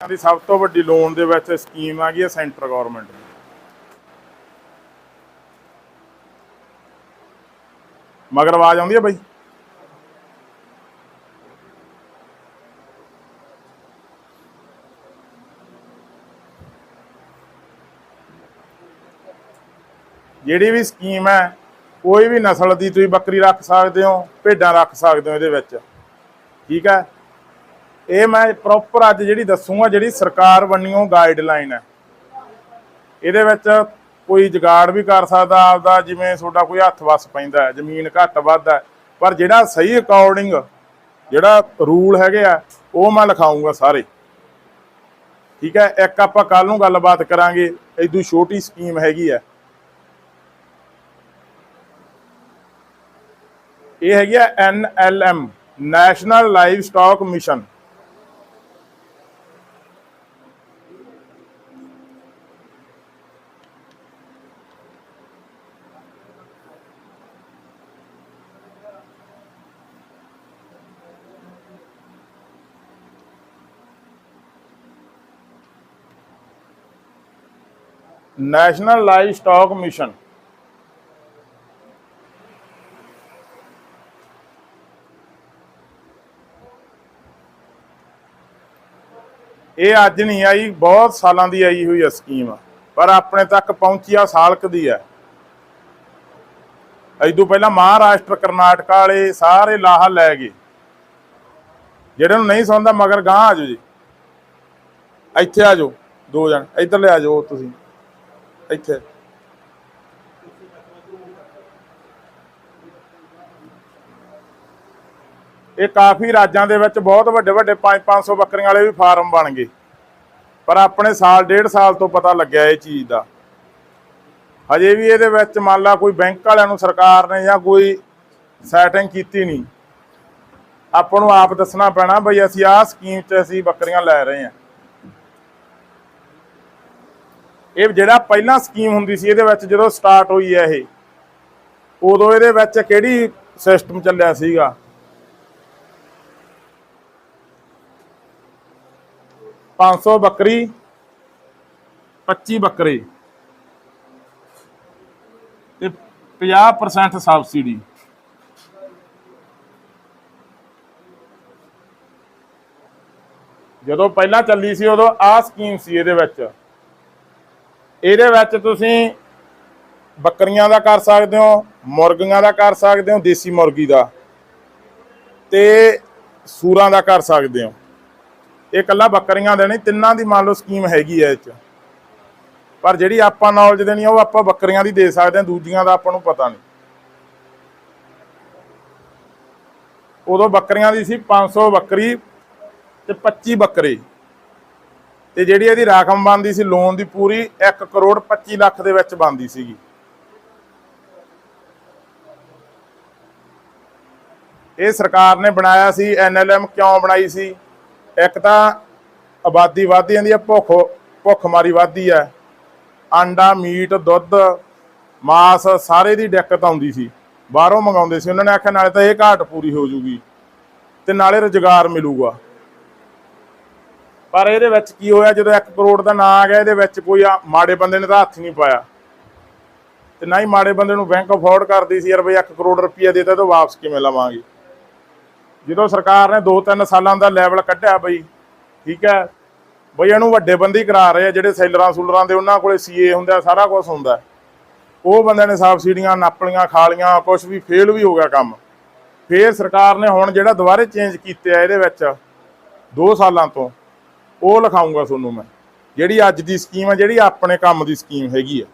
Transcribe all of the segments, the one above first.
ਦੀ ਸਭ ਤੋਂ ਵੱਡੀ ਲੋਨ ਦੇ ਵਿੱਚ ਸਕੀਮ ਆ ਗਈ ਹੈ ਸੈਂਟਰ ਗਵਰਨਮੈਂਟ ਦੀ। ਮਗਰ ਆਵਾਜ਼ ਆਉਂਦੀ ਹੈ ਬਾਈ? ਜਿਹੜੀ ਵੀ ਸਕੀਮ ਹੈ, ਕੋਈ ਵੀ ਨਸਲ ਦੀ ਤੁਸੀਂ ਬੱਕਰੀ ਰੱਖ ਸਕਦੇ ਹੋ, ਭੇਡਾਂ ਰੱਖ ਸਕਦੇ ਹੋ ਇਹਦੇ ਵਿੱਚ। ਠੀਕ ਹੈ? ਇਹ ਮੈਂ ਪ੍ਰੋਪਰ ਅੱਜ ਜਿਹੜੀ ਦੱਸੂਗਾ, ਜਿਹੜੀ ਸਰਕਾਰ ਵੱਲੋਂ ਗਾਈਡਲਾਈਨ ਹੈ। ਇਹਦੇ ਵਿੱਚ ਕੋਈ ਜਗਾੜ ਵੀ ਕਰ ਸਕਦਾ ਆਪਦਾ, ਜਿਵੇਂ ਤੁਹਾਡਾ ਕੋਈ ਹੱਥ ਵਸ ਪੈਂਦਾ ਹੈ, ਜ਼ਮੀਨ ਘੱਟ ਵੱਧ ਹੈ, ਪਰ ਜਿਹੜਾ ਸਹੀ ਅਕੋਰਡਿੰਗ ਜਿਹੜਾ ਰੂਲ ਹੈਗੇ ਆ, ਉਹ ਮੈਂ ਲਿਖਾਉਂਗਾ ਸਾਰੇ। ਠੀਕ ਹੈ, ਇੱਕ ਆਪਾਂ ਕੱਲ ਨੂੰ ਗੱਲਬਾਤ ਕਰਾਂਗੇ ਇਦੋਂ ਛੋਟੀ ਸਕੀਮ ਹੈਗੀ ਹੈ। ਇਹ ਹੈਗੀ ਹੈ M national livestock mission national livestock mission ਇਹ ਅੱਜ ਨਹੀਂ ਆਈ, ਬਹੁਤ ਸਾਲਾਂ ਦੀ ਆਈ ਹੋਈ ਸਕੀਮ ਪਰ ਆਪਣੇ ਤੱਕ ਪਹੁੰਚੀ ਆ, ਸਾਲਕ ਦੀ ਹੈ ਇਦੋਂ ਪਹਿਲਾਂ ਮਹਾਰਾਸ਼ਟਰ, ਕਰਨਾਟਕਾ ਵਾਲੇ ਸਾਰੇ ਲਾਹਾ ਲੈ ਗਏ। ਜਿਹੜੇ ਨੂੰ ਨਹੀਂ ਸੁਣਦਾ, ਮਗਰ ਗਾਂ ਆ ਜਾਓ ਜੀ। ਇੱਥੇ ਆ ਦੋ ਜਣ। ਇੱਧਰ ਲੈ ਆ ਜਾਓ ਤੁਸੀਂ। ਇੱਥੇ। ਇਹ ਕਾਫੀ ਰਾਜਾਂ ਦੇ ਵਿੱਚ ਬਹੁਤ ਵੱਡੇ ਵੱਡੇ 5-500 ਬੱਕਰੀਆਂ ਵਾਲੇ ਵੀ ਫਾਰਮ ਬਣ ਗਏ। ਪਰ ਆਪਣੇ ਸਾਲ, ਡੇਢ ਸਾਲ ਤੋਂ ਪਤਾ ਲੱਗਿਆ ਇਹ ਚੀਜ਼ ਦਾ। ਹਜੇ ਵੀ ਇਹਦੇ ਵਿੱਚ ਮੰਨ ਲਾ ਕੋਈ ਬੈਂਕ ਵਾਲਿਆਂ ਨੂੰ ਸਰਕਾਰ ਨੇ ਜਾਂ ਕੋਈ ਸੈਟਿੰਗ ਕੀਤੀ ਨਹੀਂ। ਆਪਾਂ ਨੂੰ ਆਪ ਦੱਸਣਾ ਪੈਣਾ ਬਈ ਅਸੀਂ ਆਹ ਸਕੀਮ 'ਚ ਅਸੀਂ ਬੱਕਰੀਆਂ ਲੈ ਰਹੇ ਹਾਂ। ਇਹ ਜਿਹੜਾ ਪਹਿਲਾਂ ਸਕੀਮ ਹੁੰਦੀ ਸੀ, ਇਹਦੇ ਵਿੱਚ ਜਦੋਂ ਸਟਾਰਟ ਹੋਈ ਹੈ ਇਹ, ਉਦੋਂ ਇਹਦੇ ਵਿੱਚ ਕਿਹੜੀ ਸਿਸਟਮ ਚੱਲਿਆ ਸੀਗਾ? ਪੰਜ ਸੌ ਬੱਕਰੀ 25 ਬੱਕਰੇ ਤੇ 50% ਸਬਸਿਡੀ। ਜਦੋਂ ਪਹਿਲਾਂ ਚੱਲੀ ਸੀ, ਉਦੋਂ ਆ ਸਕੀਮ ਸੀ ਇਹਦੇ ਵਿੱਚ। ਇਹਦੇ ਵਿੱਚ ਤੁਸੀਂ ਬੱਕਰੀਆਂ ਦਾ ਕਰ ਸਕਦੇ ਹੋ, ਮੁਰਗੀਆਂ ਦਾ ਕਰ ਸਕਦੇ ਹੋ, ਦੇਸੀ ਮੁਰਗੀ ਦਾ ਤੇ ਸੂਰਾਂ ਦਾ ਕਰ ਸਕਦੇ ਹੋ। ਇਹ ਕੱਲਾ ਬੱਕਰੀਆਂ ਦੇ ਨਹੀਂ, ਤਿੰਨਾਂ ਦੀ ਮੰਨ ਲਓ ਸਕੀਮ ਹੈਗੀ ਐ ਇਹ ਚ। ਪਰ ਜਿਹੜੀ ਆਪਾਂ ਨੌਲੇਜ ਦੇਣੀ ਉਹ ਆਪਾਂ ਬੱਕਰੀਆਂ ਦੀ ਦੇ ਸਕਦੇ ਹਾਂ ਦੂਜੀਆਂ ਦਾ ਆਪਾਂ ਨੂੰ ਪਤਾ ਨਹੀਂ। ਉਦੋਂ ਬੱਕਰੀਆਂ ਦੀ ਸੀ 500 ਬੱਕਰੀ ਤੇ 25 ਬੱਕਰੇ। ਤੇ ਜਿਹੜੀ ਇਹਦੀ ਰਕਮ ਬਣਦੀ ਸੀ ਲੋਨ ਦੀ ਪੂਰੀ 1 ਕਰੋੜ 25 ਲੱਖ ਦੇ ਵਿੱਚ ਬਣਦੀ ਸੀਗੀ। ਇਹ ਸਰਕਾਰ ਨੇ ਬਣਾਇਆ ਸੀ ਐਨਐਲਐਮ ਕਿਉਂ ਬਣਾਈ ਸੀ? ਇੱਕ ਤਾਂ ਆਬਾਦੀ ਵਧਦੀ ਜਾਂਦੀ ਹੈ ਭੁੱਖ, ਭੁੱਖਮਾਰੀ ਵਧਦੀ ਹੈ ਆਂਡਾ, ਮੀਟ, ਦੁੱਧ, ਮਾਸ, ਸਾਰੇ ਦੀ ਦਿੱਕਤ ਆਉਂਦੀ ਸੀ। ਬਾਹਰੋਂ ਮੰਗਾਉਂਦੇ ਸੀ। ਉਹਨਾਂ ਨੇ ਆਖਿਆ, ਨਾਲੇ ਤਾਂ ਇਹ ਘਾਟ ਪੂਰੀ ਹੋ ਜੂਗੀ ਤੇ ਨਾਲੇ ਰੁਜ਼ਗਾਰ ਮਿਲੂਗਾ। ਪਰ ਇਹਦੇ ਵਿੱਚ ਕੀ ਹੋਇਆ, ਜਦੋਂ 1 ਕਰੋੜ ਦਾ ਨਾਂ ਆ ਗਿਆ, ਇਹਦੇ ਵਿੱਚ ਕੋਈ ਮਾੜੇ ਬੰਦੇ ਨੇ ਤਾਂ ਹੱਥ ਨਹੀਂ ਪਾਇਆ। ਤੇ ਨਾ ਹੀ ਮਾੜੇ ਬੰਦੇ ਨੂੰ ਬੈਂਕ ਅਫੋਰਡ ਕਰਦੀ ਸੀ ਯਾਰ ਬਈ 1 ਕਰੋੜ ਰੁਪਈਆ ਦੇਤਾ, ਤਾਂ ਵਾਪਸ ਕਿਵੇਂ ਲਵਾਂਗੇ? ਜਦੋਂ ਸਰਕਾਰ ਨੇ 2-3 ਸਾਲਾਂ ਦਾ ਲੈਵਲ ਕੱਢਿਆ ਬਈ, ਠੀਕ ਹੈ, ਬਈ ਇਹਨੂੰ ਵੱਡੇ ਬੰਦੀ ਕਰਾ ਰਹੇ ਆ, ਜਿਹੜੇ ਸੈਲਰਾਂ ਸੂਲਰਾਂ ਦੇ ਉਹਨਾਂ ਕੋਲੇ ਸੀਏ ਹੁੰਦਾ, ਸਾਰਾ ਕੁਝ ਹੁੰਦਾ। ਉਹ ਬੰਦਿਆਂ ਨੇ ਸਬਸਿਡੀਆਂ ਨਾਪਲੀਆਂ, ਖਾਲੀਆਂ ਕੁਝ ਵੀ ਫੇਲ ਵੀ ਹੋ ਗਿਆ ਕੰਮ। ਫੇਰ ਸਰਕਾਰ ਨੇ ਹੁਣ ਜਿਹੜਾ ਦੁਬਾਰੇ ਚੇਂਜ ਕੀਤੇ ਆ ਇਹਦੇ ਵਿੱਚ 2 ਸਾਲਾਂ ਤੋਂ ਉਹ ਲਿਖਾਉਂਗਾ ਤੁਹਾਨੂੰ ਮੈਂ। ਜਿਹੜੀ ਅੱਜ ਦੀ ਸਕੀਮ ਹੈ ਜਿਹੜੀ ਆਪਣੇ ਕੰਮ ਦੀ ਸਕੀਮ ਹੈਗੀ ਹੈ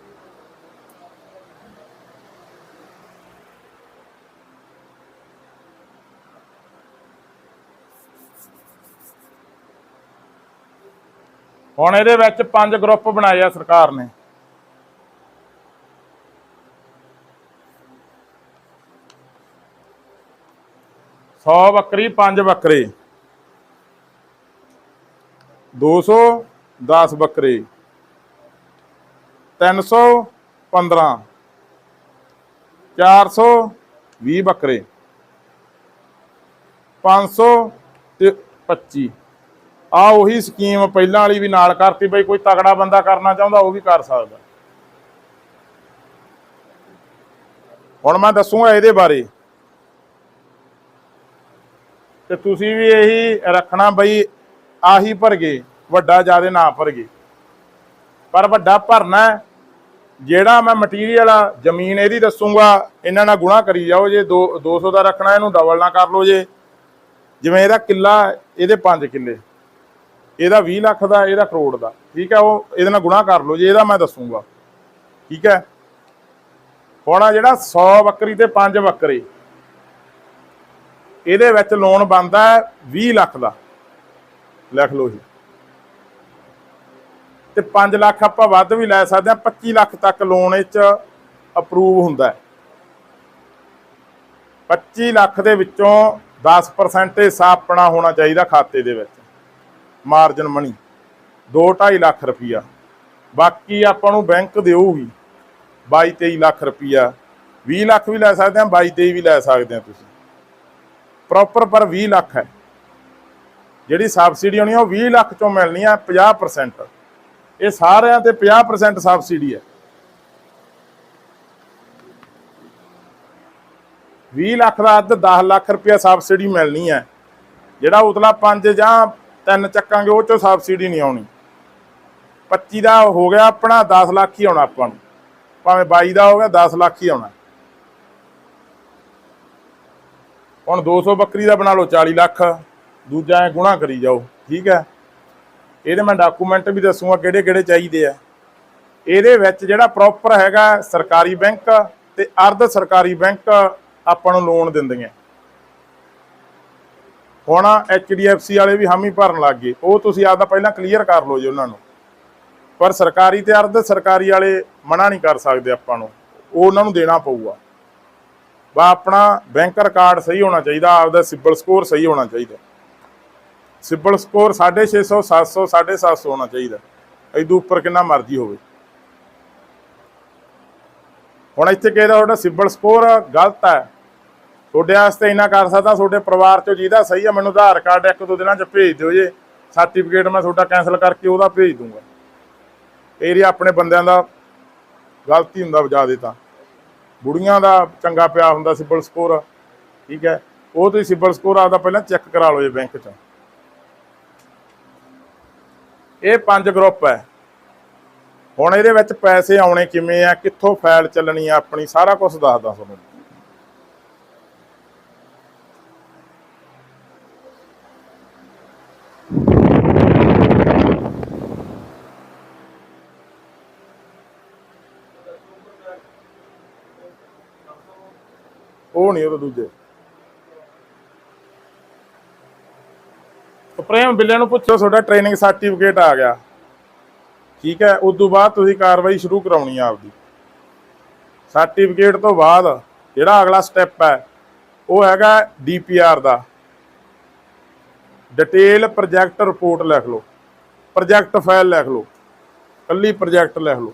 ਹੁਣ ਇਹਦੇ ਵਿੱਚ ਪੰਜ ਗਰੁੱਪ ਬਣਾਏ ਆ ਸਰਕਾਰ ਨੇ। ਸੌ ਬੱਕਰੀ, ਪੰਜ ਬੱਕਰੇ। 200 10 ਬੱਕਰੇ। 300 15 400 20 ਬੱਕਰੇ। 500 ਤੇ 25 ਆ ਉਹੀ ਸਕੀਮ ਪਹਿਲਾਂ ਵਾਲੀ ਵੀ ਨਾਲ ਕਰਤੀ ਬਈ, ਕੋਈ ਤਗੜਾ ਬੰਦਾ ਕਰਨਾ ਚਾਹੁੰਦਾ ਉਹ ਵੀ ਕਰ ਸਕਦਾ। ਹੁਣ ਮੈਂ ਦੱਸੂਗਾ ਇਹਦੇ ਬਾਰੇ। ਤੇ ਤੁਸੀਂ ਵੀ ਇਹੀ ਰੱਖਣਾ ਬਈ ਆਹੀ ਭਰ ਗਏ ਵੱਡਾ ਜ਼ਿਆਦਾ ਨਾ ਭਰ ਗਏ ਪਰ ਵੱਡਾ ਭਰਨਾ ਜਿਹੜਾ ਮੈਂ ਮਟੀਰੀਅਲ ਜ਼ਮੀਨ ਇਹਦੀ ਦੱਸੂਗਾ, ਇਹਨਾਂ ਨਾਲ ਗੁਣਾ ਕਰੀ ਜਾਓ ਜੇ 2 200 ਦਾ ਰੱਖਣਾ, ਇਹਨੂੰ ਡਬਲ ਨਾ ਕਰ ਲਓ ਜੇ। ਜਿਵੇਂ ਇਹਦਾ ਕਿੱਲਾ, ਇਹਦੇ 5 ਕਿੱਲੇ। ਇਹਦਾ 20 ਲੱਖ ਦਾ, ਇਹਦਾ ਕਰੋੜ ਦਾ। ਠੀਕ ਹੈ ਉਹ ਇਹਦੇ ਨਾਲ ਗੁਣਾ ਕਰ ਲਓ ਜੇ, ਇਹਦਾ ਮੈਂ ਦੱਸੂਗਾ। ਠੀਕ ਹੈ? ਹੁਣ ਆ ਜਿਹੜਾ 100 ਬੱਕਰੀ ਤੇ 5 ਬੱਕਰੀ, ਇਹਦੇ ਵਿੱਚ ਲੋਨ ਬਣਦਾ ਹੈ 20 ਲੱਖ ਦਾ। ਲਿਖ ਲਓ ਜੀ। ਤੇ 5 ਲੱਖ ਆਪਾਂ ਵੱਧ ਵੀ ਲੈ ਸਕਦੇ ਹਾਂ 25 ਲੱਖ ਤੱਕ ਲੋਨ ਇਹ ਚ ਅਪਰੂਵ ਹੁੰਦਾ ਹੈ। 25 ਲੱਖ ਦੇ ਵਿੱਚੋਂ 10% ਹਿੱਸਾ ਆਪਣਾ ਹੋਣਾ ਚਾਹੀਦਾ ਖਾਤੇ ਦੇ ਵਿੱਚ ਮਾਰਜਨ ਮਨੀ 2.5 ਲੱਖ ਰੁਪਈਆ। ਬਾਕੀ ਆਪਾਂ ਨੂੰ ਬੈਂਕ ਦੇਊਗੀ 22 23 ਲੱਖ ਰੁਪਈਆ। 20 ਲੱਖ ਵੀ ਲੈ ਸਕਦੇ ਆ 22 23 ਵੀ ਲੈ ਸਕਦੇ ਆ ਤੁਸੀਂ। ਪ੍ਰੋਪਰ ਪਰ 20 ਲੱਖ ਹੈ। ਜਿਹੜੀ ਸਬਸਿਡੀ ਆਉਣੀ ਉਹ 20 ਲੱਖ ਚੋਂ ਮਿਲਣੀ ਆ 50% ਇਹ ਸਾਰਿਆਂ ਤੇ 50% ਸਬਸਿਡੀ ਹੈ 20 ਲੱਖ ਦਾ ਅੱਧ 10 ਲੱਖ ਰੁਪਇਆ ਸਬਸਿਡੀ ਮਿਲਣੀ ਹੈ ਜਿਹੜਾ ਉਤਲਾ 5 ਜਾਂ 3 ਚੱਕਾਂਗੇ, ਉਹ ਚੋਂ ਸਬਸਿਡੀ ਨਹੀਂ ਆਉਣੀ। 25 ਦਾ ਹੋ ਗਿਆ ਆਪਣਾ 10 ਲੱਖ ਹੀ ਆਉਣਾ ਆਪਾਂ ਨੂੰ। ਭਾਵੇਂ 22 ਦਾ ਹੋ ਗਿਆ 10 ਲੱਖ ਹੀ ਆਉਣਾ। ਹੁਣ 200 ਬੱਕਰੀ ਦਾ ਬਣਾ ਲਓ 40 ਲੱਖ। ਦੂਜਾ ਐ ਗੁਣਾ ਕਰੀ ਜਾਓ, ਠੀਕ ਹੈ? ਇਹਦੇ ਮੈਂ ਡਾਕੂਮੈਂਟ ਵੀ ਦੱਸੂਗਾ ਕਿਹੜੇ ਕਿਹੜੇ ਚਾਹੀਦੇ ਆ। ਇਹਦੇ ਵਿੱਚ ਜਿਹੜਾ ਪ੍ਰੋਪਰ ਹੈਗਾ ਸਰਕਾਰੀ ਬੈਂਕ ਤੇ ਅਰਧ ਸਰਕਾਰੀ ਬੈਂਕ ਆਪਾਂ ਨੂੰ ਲੋਨ ਦਿੰਦੀਆਂ। ਹੁਣ HDFC ਵਾਲੇ ਵੀ ਹਾਮੀ ਭਰਨ ਲੱਗ ਗਏ। ਉਹ ਤੁਸੀਂ ਆਪਦਾ ਪਹਿਲਾਂ ਕਲੀਅਰ ਕਰ ਲਓ ਜੀ ਉਹਨਾਂ ਨੂੰ। ਪਰ ਸਰਕਾਰੀ ਤੇ ਅਰਧ ਸਰਕਾਰੀ ਵਾਲੇ ਮਨਾ ਨਹੀਂ ਕਰ ਸਕਦੇ ਆਪਾਂ ਨੂੰ। ਉਹ ਉਹਨਾਂ ਨੂੰ ਦੇਣਾ ਪਊਗਾ। ਵਾ ਆਪਣਾ ਬੈਂਕ ਰਿਕਾਰਡ ਸਹੀ ਹੋਣਾ ਚਾਹੀਦਾ, ਆਪਦਾ ਸਿਬਲ ਸਕੋਰ ਸਹੀ ਹੋਣਾ ਚਾਹੀਦਾ। ਸਿਬਲ ਸਕੋਰ 650 700 750 ਹੋਣਾ ਚਾਹੀਦਾ। ਇਦੋਂ ਉੱਪਰ ਕਿੰਨਾ ਮਰਜ਼ੀ ਹੋਵੇ। ਹੁਣ ਇੱਥੇ ਕਿਹਦਾ ਤੁਹਾਡਾ ਸਿਬਲ ਸਕੋਰ ਗਲਤ ਹੈ? ਤੁਹਾਡੇ ਵਾਸਤੇ ਇੰਨਾ ਕਰ ਸਕਦਾ, ਤੁਹਾਡੇ ਪਰਿਵਾਰ ਚੋਂ ਜਿਹਦਾ ਸਹੀ ਹੈ ਮੈਨੂੰ ਆਧਾਰ ਕਾਰਡ ਇੱਕ ਦੋ ਦਿਨਾਂ ਚ ਭੇਜ ਦਿਓ ਜੇ। ਸਰਟੀਫਿਕੇਟ ਮੈਂ ਤੁਹਾਡਾ ਕੈਨਸਲ ਕਰਕੇ ਉਹਦਾ ਭੇਜ ਦੂੰਗਾ। ਏਰੀਆ ਆਪਣੇ ਬੰਦਿਆਂ ਦਾ ਗਲਤੀ ਹੁੰਦਾ ਜਿਆਦੇ ਤਾਂ। ਬੁੜੀਆਂ ਦਾ ਚੰਗਾ ਪਿਆ ਹੁੰਦਾ ਸਿਬਲ ਸਕੋਰ, ਠੀਕ ਹੈ। ਉਹ ਤੁਸੀਂ ਸਿਬਲ ਸਕੋਰ ਆਪਦਾ ਪਹਿਲਾਂ ਚੈੱਕ ਕਰਾ ਲਓ ਜੇ ਬੈਂਕ 'ਚ। ਇਹ ਪੰਜ ਗਰੁੱਪ ਹੈ। ਹੁਣ ਇਹਦੇ ਵਿੱਚ ਪੈਸੇ ਆਉਣੇ ਕਿਵੇਂ ਆ, ਕਿੱਥੋਂ ਫਾਈਲ ਚੱਲਣੀ ਆ, ਆਪਣੀ ਸਾਰਾ ਕੁਝ ਦੱਸਦਾ ਤੁਹਾਨੂੰ। ਉਹ ਨਹੀਂ ਉਹ ਦੂਜੇ। ਪ੍ਰੇਮ ਬਿੱਲੇ ਨੂੰ ਪੁੱਛੋ, ਤੁਹਾਡਾ ਟ੍ਰੇਨਿੰਗ ਸਰਟੀਫਿਕੇਟ ਆ ਗਿਆ। ਠੀਕ ਹੈ ਉਸ ਤੋਂ ਬਾਅਦ ਤੁਸੀਂ ਕਾਰਵਾਈ ਸ਼ੁਰੂ ਕਰਾਉਣੀ ਆ ਆਪਦੀ। ਸਰਟੀਫਿਕੇਟ ਤੋਂ ਬਾਅਦ ਜਿਹੜਾ ਅਗਲਾ ਸਟੈਪ ਹੈ, ਉਹ ਹੈਗਾ ਡੀਪੀਆਰ ਦਾ। ਡਿਟੇਲ ਪ੍ਰੋਜੈਕਟ ਰਿਪੋਰਟ ਲਿਖ ਲਓ ਪ੍ਰੋਜੈਕਟ ਫਾਈਲ ਲਿਖ ਲਓ, ਕੱਲੀ ਪ੍ਰੋਜੈਕਟ ਲਿਖ ਲਓ।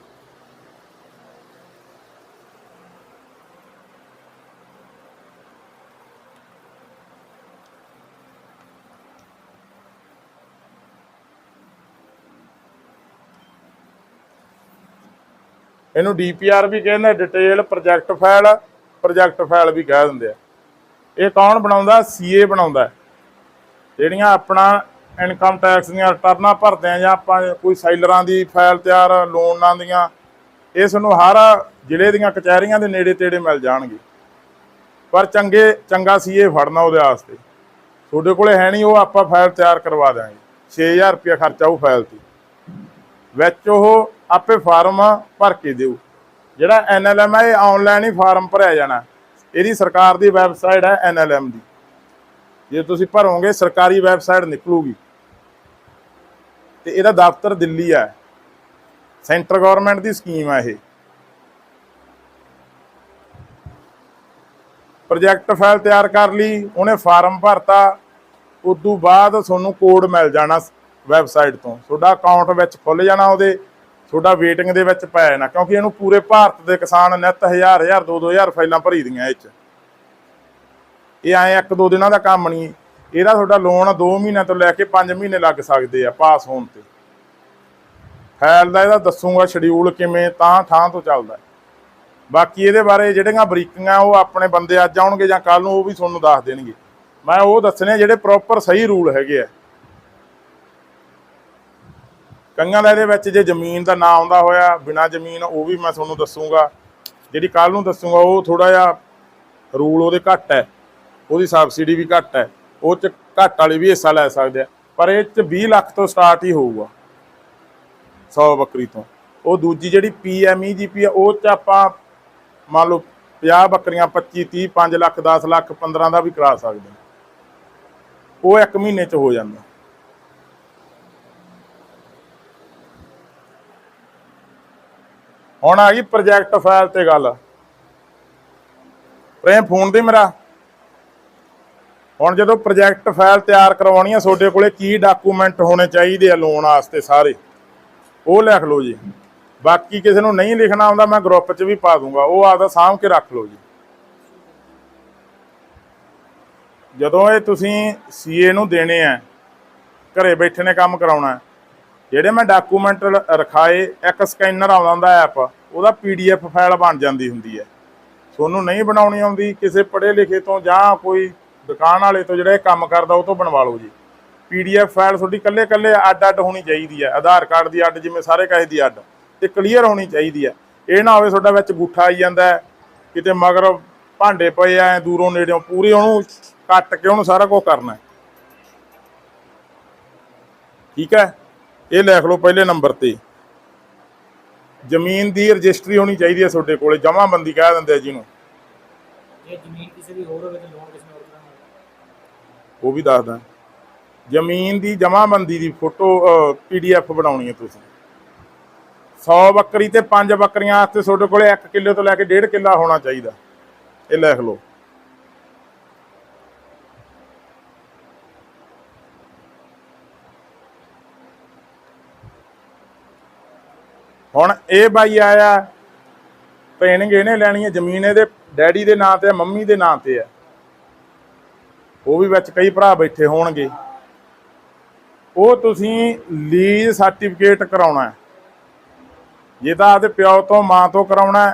ਇਹਨੂੰ ਡੀਪੀਆਰ ਵੀ ਕਹਿੰਦੇ detail project file project file ਵੀ ਕਹਿ ਦਿੰਦੇ ਆ। ਇਹ ਕੌਣ ਬਣਾਉਂਦਾ? ਸੀਏ ਬਣਾਉਂਦਾ। ਜਿਹੜੀਆਂ ਆਪਣਾ ਇਨਕਮ ਟੈਕਸ ਦੀਆਂ ਰਿਟਰਨਾਂ ਭਰਦੇ ਆ ਜਾਂ ਆਪਾਂ ਕੋਈ ਸੈਲਰਾਂ ਦੀ ਫਾਈਲ ਤਿਆਰ, ਲੋਨਾਂ ਦੀਆਂ, ਇਹ ਨੂੰ ਹਰ ਜ਼ਿਲ੍ਹੇ ਦੀਆਂ ਕਚਹਿਰੀਆਂ ਦੇ ਨੇੜੇ ਤੇੜੇ ਮਿਲ ਜਾਣਗੇ। ਪਰ ਚੰਗੇ, ਚੰਗਾ ਸੀਏ ਫੜਨਾ ਉਹਦੇ ਵਾਸਤੇ। ਤੁਹਾਡੇ ਕੋਲੇ ਹੈ ਨਹੀਂ, ਉਹ ਆਪਾਂ ਫਾਈਲ ਤਿਆਰ ਕਰਵਾ ਦਿਆਂਗੇ। 6000 ਰੁਪਇਆ ਖਰਚਾ ਉਹ ਫਾਈਲ ਤੇ। ਵਿੱਚ ਉਹ ਆਪੇ ਫਾਰਮ ਭਰ ਕੇ ਦਿਓ ਜਿਹੜਾ ਐਨਐਲਐਮ ਹੈ ਇਹ ਆਨਲਾਈਨ ਹੀ ਫਾਰਮ ਭਰਿਆ ਜਾਣਾ। ਇਹਦੀ ਸਰਕਾਰ ਦੀ ਵੈਬਸਾਈਟ ਹੈ ਐਨਐਲਐਮ ਦੀ। ਜੇ ਤੁਸੀਂ ਭਰੋਗੇ, ਸਰਕਾਰੀ ਵੈਬਸਾਈਟ ਨਿਕਲੂਗੀ। ਤੇ ਇਹਦਾ ਦਫ਼ਤਰ ਦਿੱਲੀ ਹੈ ਸੈਂਟਰ ਗਵਰਨਮੈਂਟ ਦੀ ਸਕੀਮ ਹੈ ਇਹ। ਪ੍ਰੋਜੈਕਟ ਫਾਈਲ ਤਿਆਰ ਕਰ ਲਈ, ਉਹਨੇ ਫਾਰਮ ਭਰਤਾ। ਉਦੋਂ ਬਾਅਦ ਤੁਹਾਨੂੰ ਕੋਡ ਮਿਲ ਜਾਣਾ। ਵੈਬਸਾਈਟ ਤੋਂ। ਤੁਹਾਡਾ ਅਕਾਊਂਟ ਵਿੱਚ ਖੁੱਲ ਜਾਣਾ ਉਹਦੇ, ਤੁਹਾਡਾ ਵੇਟਿੰਗ ਦੇ ਵਿੱਚ ਪੈ ਜਾਣਾ, ਕਿਉਂਕਿ ਇਹਨੂੰ ਪੂਰੇ ਭਾਰਤ ਦੇ ਕਿਸਾਨ ਨਿੱਤ ਹਜ਼ਾਰ ਹਜ਼ਾਰ, ਦੋ ਦੋ ਹਜ਼ਾਰ ਫਾਈਲਾਂ ਭਰੀ ਦੀਆਂ ਇਹ ਚ। ਇਹ ਐ ਇੱਕ, ਦੋ ਦਿਨਾਂ ਦਾ ਕੰਮ ਨਹੀਂ। ਇਹਦਾ ਤੁਹਾਡਾ ਲੋਨ 2 ਮਹੀਨਿਆਂ ਤੋਂ ਲੈ ਕੇ 5 ਮਹੀਨੇ ਲੱਗ ਸਕਦੇ ਆ ਪਾਸ ਹੋਣ ਤੇ। ਫਾਈਲ ਦਾ ਇਹਦਾ ਦੱਸੂਗਾ ਸ਼ਡਿਊਲ ਕਿਵੇਂ, ਤਾਂ ਥਾਂ ਤੋਂ ਚੱਲਦਾ। ਬਾਕੀ ਇਹਦੇ ਬਾਰੇ ਜਿਹੜੀਆਂ ਬਰੀਕੀਆਂ ਉਹ ਆਪਣੇ ਬੰਦੇ ਅੱਜ ਆਉਣਗੇ ਜਾਂ ਕੱਲ ਨੂੰ, ਉਹ ਵੀ ਤੁਹਾਨੂੰ ਦੱਸ ਦੇਣਗੇ। ਮੈਂ ਉਹ ਦੱਸਣੇ ਜਿਹੜੇ ਪ੍ਰੋਪਰ ਸਹੀ ਰੂਲ ਹੈਗੇ ਆ। ਕਈਆਂ ਦਾ ਇਹਦੇ ਵਿੱਚ ਜੇ ਜ਼ਮੀਨ ਦਾ ਨਾਂ ਆਉਂਦਾ ਹੋਇਆ, ਬਿਨਾ ਜ਼ਮੀਨ, ਉਹ ਵੀ ਮੈਂ ਤੁਹਾਨੂੰ ਦੱਸੂਗਾ। ਜਿਹੜੀ ਕੱਲ ਨੂੰ ਦੱਸੂਗਾ, ਉਹ ਥੋੜਾ ਜਿਹਾ ਰੂਲ ਉਹਦੇ ਘੱਟ ਹੈ। ਉਹਦੀ ਸਬਸਿਡੀ ਵੀ ਘੱਟ ਹੈ। ਉਹ ਚ ਘੱਟ ਵਾਲੇ ਵੀ ਹਿੱਸਾ ਲੈ ਸਕਦੇ ਆ। ਪਰ ਇਹ ਚ 20 ਲੱਖ ਤੋਂ ਸਟਾਰਟ ਹੀ ਹੋਊਗਾ। 100 ਬੱਕਰੀ ਤੋਂ। ਉਹ ਦੂਜੀ ਜਿਹੜੀ ਪੀਐਮਈਜੀਪੀ ਆ, ਉਹ ਚ ਆਪਾਂ ਮੰਨ ਲਓ 50 ਬੱਕਰੀਆਂ 25 30 5 ਲੱਖ 10 ਲੱਖ 15 ਦਾ ਵੀ ਕਰਾ ਸਕਦੇ ਉਹ ਇੱਕ ਮਹੀਨੇ ਚ ਹੋ ਜਾਂਦਾ। ਹੁਣ ਆ ਗਈ ਪ੍ਰੋਜੈਕਟ ਫਾਈਲ ਤੇ ਗੱਲ। ਪ੍ਰੇਮ, ਫੋਨ ਦੇ ਮੇਰਾ। ਹੁਣ ਜਦੋਂ ਪ੍ਰੋਜੈਕਟ ਫਾਈਲ ਤਿਆਰ ਕਰਵਾਉਣੀ ਆ, ਤੁਹਾਡੇ ਕੋਲੇ ਕੀ ਡਾਕੂਮੈਂਟ ਹੋਣੇ ਚਾਹੀਦੇ ਆ ਲੋਨ ਵਾਸਤੇ ਸਾਰੇ? ਉਹ ਲਿਖ ਲਓ ਜੀ। ਬਾਕੀ ਕਿਸੇ ਨੂੰ ਨਹੀਂ ਲਿਖਣਾ ਆਉਂਦਾ, ਮੈਂ ਗਰੁੱਪ 'ਚ ਵੀ ਪਾ ਦੂੰਗਾ। ਉਹ ਆਪਦਾ ਸਾਂਭ ਕੇ ਰੱਖ ਲਓ ਜੀ। ਜਦੋਂ ਇਹ ਤੁਸੀਂ ਸੀਏ ਨੂੰ ਦੇਣੇ ਆ, ਘਰੇ ਬੈਠੇ ਨੇ ਕੰਮ ਕਰਾਉਣਾ ਜਿਹੜੇ ਮੈਂ ਡਾਕੂਮੈਂਟ ਰਖਾਏ, ਇੱਕ ਸਕੈਨਰ ਆਉਂਦਾ ਐਪ ਉਹਦਾ ਪੀਡੀਐਫ ਫਾਈਲ ਬਣ ਜਾਂਦੀ ਹੁੰਦੀ ਹੈ। ਤੁਹਾਨੂੰ ਨਹੀਂ ਬਣਾਉਣੀ ਆਉਂਦੀ, ਕਿਸੇ ਪੜ੍ਹੇ ਲਿਖੇ ਤੋਂ ਜਾਂ ਕੋਈ ਦੁਕਾਨ ਵਾਲੇ ਤੋਂ ਜਿਹੜਾ ਇਹ ਕੰਮ ਕਰਦਾ, ਉਹ ਤੋਂ ਬਣਵਾ ਲਓ ਜੀ। ਪੀਡੀਐਫ ਫਾਈਲ ਤੁਹਾਡੀ ਕੱਲੇ ਕੱਲੇ ਅੱਡ ਅੱਡ ਹੋਣੀ ਚਾਹੀਦੀ ਹੈ। ਆਧਾਰ ਕਾਰਡ ਦੀ ਅੱਡ, ਜਿਵੇਂ ਸਾਰੇ ਕਾਸੇ ਦੀ ਅੱਡ ਤੇ ਕਲੀਅਰ ਹੋਣੀ ਚਾਹੀਦੀ ਹੈ। ਇਹ ਨਾ ਹੋਵੇ ਤੁਹਾਡਾ ਵਿੱਚ ਗੁੱਠਾ ਆਈ ਜਾਂਦਾ ਕਿਤੇ ਮਗਰ ਭਾਂਡੇ ਪਏ ਆ ਦੂਰੋਂ ਨੇੜਿਓਂ ਪੂਰੀ ਉਹਨੂੰ ਕੱਟ ਕੇ ਉਹਨੂੰ ਸਾਰਾ ਕੁਝ ਕਰਨਾ ਠੀਕ ਹੈ? ਇਹ ਲਿਖ ਲਓ ਪਹਿਲੇ ਨੰਬਰ ਤੇ। ਜ਼ਮੀਨ ਦੀ ਰਜਿਸਟਰੀ ਹੋਣੀ ਚਾਹੀਦੀ ਹੈ ਤੁਹਾਡੇ ਕੋਲੇ ਜਮਾਬੰਦੀ ਕਹਿ ਦਿੰਦੇ ਆ ਜਿਹਨੂੰ ਜੇ ਜ਼ਮੀਨ ਕਿਸੇ ਦੀ ਹੋਰ ਹੋਵੇ ਤਾਂ ਲੋਨ ਕਿਸ ਨੇ ਹੋਰ ਕਰਾਉਣਾ ਉਹ ਵੀ ਦੱਸਦਾ। ਜ਼ਮੀਨ ਦੀ ਜਮਾਬੰਦੀ ਦੀ ਫੋਟੋ ਪੀਡੀਐਫ ਬਣਾਉਣੀ ਹੈ ਤੁਸੀਂ। 100 ਬੱਕਰੀ ਤੇ 5 ਬੱਕਰੀਆਂ ਵਾਸਤੇ ਤੁਹਾਡੇ ਕੋਲੇ 1 ਕਿੱਲੇ ਤੋਂ ਲੈ ਕੇ 1.5 ਕਿੱਲਾ ਹੋਣਾ ਚਾਹੀਦਾ। ਇਹ ਲਿਖ ਲਓ। ਹੁਣ ਇਹ ਬਾਈ ਆਇਆ ਟ੍ਰੇਨਿੰਗ ਇਹਨੇ ਲੈਣੀ ਹੈ ਜ਼ਮੀਨ ਇਹਦੇ, ਡੈਡੀ ਦੇ ਨਾਂ ਤੇ ਮੰਮੀ ਦੇ ਨਾਂ ਤੇ ਹੈ ਉਹ ਵੀ ਵਿੱਚ ਕਈ ਭਰਾ ਬੈਠੇ ਹੋਣਗੇ। ਉਹ ਤੁਸੀਂ ਲੀਜ਼ ਸਰਟੀਫਿਕੇਟ ਕਰਾਉਣਾ ਹੈ। ਜੇ ਤਾਂ ਆਪਦੇ ਪਿਓ ਤੋਂ ਮਾਂ ਤੋਂ ਕਰਾਉਣਾ